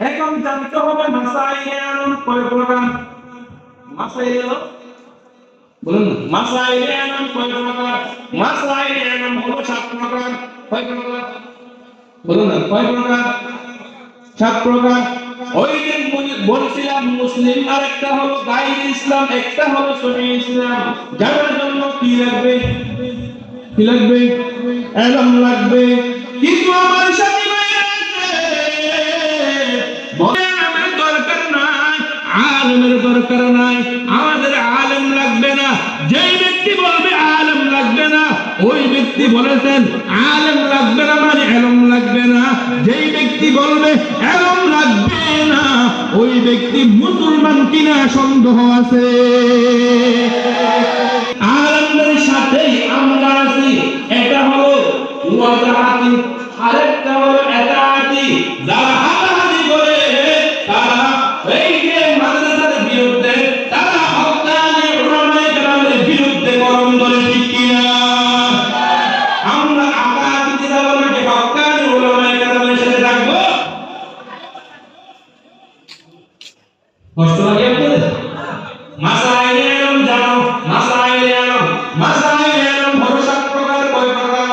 এখন জানতে হবে কয় প্রকার বলুন কয় প্রকার হলো সাত প্রকার কয় প্রকার বলুন না, কয় প্রকার সাত প্রকার ওই দিন বলছিলাম মুসলিম আর একটা হলো গাইর ইসলাম, একটা হলো সহি ইসলাম। জানার জন্য কি লাগবে? কি লাগবে? এলম লাগবে। আলেমের দরকার নাই। আমাদের আলেম লাগবে না। যেই ব্যক্তি বলবে আলেম লাগবে না, ওই ব্যক্তি বলেছেন, আলেম লাগবে না মানে এলম লাগবে না। যেই ব্যক্তি বলবে এলম লাগবে না, ওই ব্যক্তি মুসলমান কিনা সন্দেহ আছে। আলেমদের সাথেই আমরা আছি। এটা হলো আরেকটা হলো এতাআতি। যারা কষ্ট লাগে আপনাদের মাসাইলে আলম জানো মাসাইলে আলম মাসাইলে আলম হলো সাত প্রকার কয় প্রকার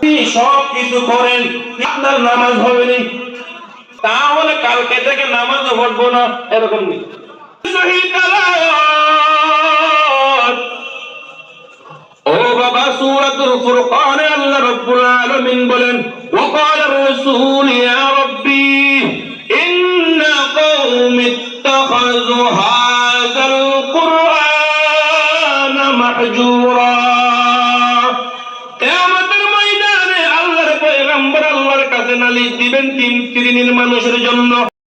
তিনি সব কিছু করেন আপনার নামাজ হবে না তাহলে কালকে থেকে নামাজ পড়ব না এরকম নেই সহি ও বাবা সূরাতুল ফুরকানে আল্লাহ রাব্বুল আলামিন বলেন ওয়া ক্বালা রাসূল ইয়া রাব্বি ইন্না কওমি اتخذوا هذا القرآن محجورا কিয়ামতের ময়দানে আল্লাহর পয়গম্বর আল্লাহর কাছে নালিশ দিবেন তিন শ্রেণীর মানুষের জন্য